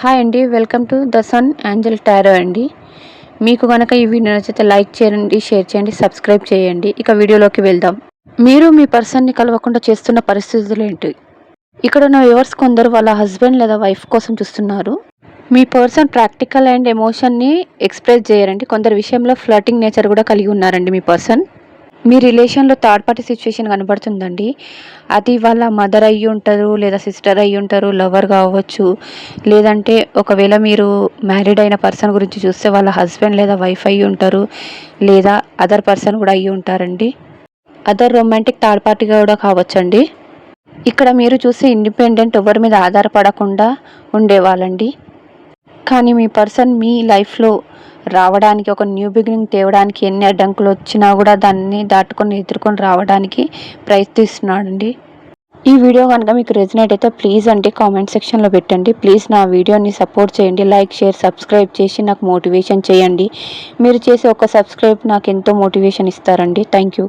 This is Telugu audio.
హాయ్ అండి welcome to the sun angel tarot అండి మీకు కనుక ఈ వీడియో నచ్చితే లైక్ చేయండి షేర్ చేయండి సబ్స్క్రైబ్ చేయండి. ఇక వీడియోలోకి వెళ్దాం. మీరు మీ పర్సన్ని కలవకుండా చేస్తున్న పరిస్థితులు ఏంటి? ఇక్కడ ఉన్న వ్యూవర్స్ కొందరు వాళ్ళ హస్బెండ్ లేదా వైఫ్ కోసం చూస్తున్నారు. మీ పర్సన్ ప్రాక్టికల్ అండ్ ఎమోషన్ని ఎక్స్ప్రెస్ చేయరండి. కొందరు విషయంలో ఫ్లర్టింగ్ నేచర్ కూడా కలిగి ఉన్నారండి మీ పర్సన్. మీ రిలేషన్లో థర్డ్ పార్టీ సిచ్యువేషన్ కనబడుతుందండి. అది వాళ్ళ మదర్ అయ్యి ఉంటారు లేదా సిస్టర్ అయ్యి ఉంటారు లవర్ కావచ్చు. లేదంటే ఒకవేళ మీరు మ్యారీడ్ అయిన పర్సన్ గురించి చూస్తే వాళ్ళ హస్బెండ్ లేదా వైఫ్ అయ్యి ఉంటారు లేదా అదర్ పర్సన్ కూడా అయ్యి ఉంటారండి. అదర్ రొమాంటిక్ థర్డ్ పార్టీ కూడా కావచ్చండి. ఇక్కడ మీరు చూస్తే ఇండిపెండెంట్ ఎవరి మీద ఆధారపడకుండా ఉండేవాళ్ళండి. కానీ మీ పర్సన్ మీ లైఫ్లో రావడానికి ఒక న్యూ బిగినింగ్ తేవడానికి ఎన్ని అడ్డంకులు వచ్చినా కూడా దాన్ని దాటుకొని ఎదుర్కొని రావడానికి ప్రయత్నిస్తున్నాడండి. ఈ వీడియో కనుక మీకు రెజినేట్ అయితే ప్లీజ్ అంటే కామెంట్ సెక్షన్లో పెట్టండి. ప్లీజ్ నా వీడియోని సపోర్ట్ చేయండి లైక్ షేర్ సబ్స్క్రైబ్ చేసి నాకు మోటివేషన్ చేయండి. మీరు చేసే ఒక సబ్స్క్రైబ్ నాకు ఎంతో మోటివేషన్ ఇస్తారండి. Thank you.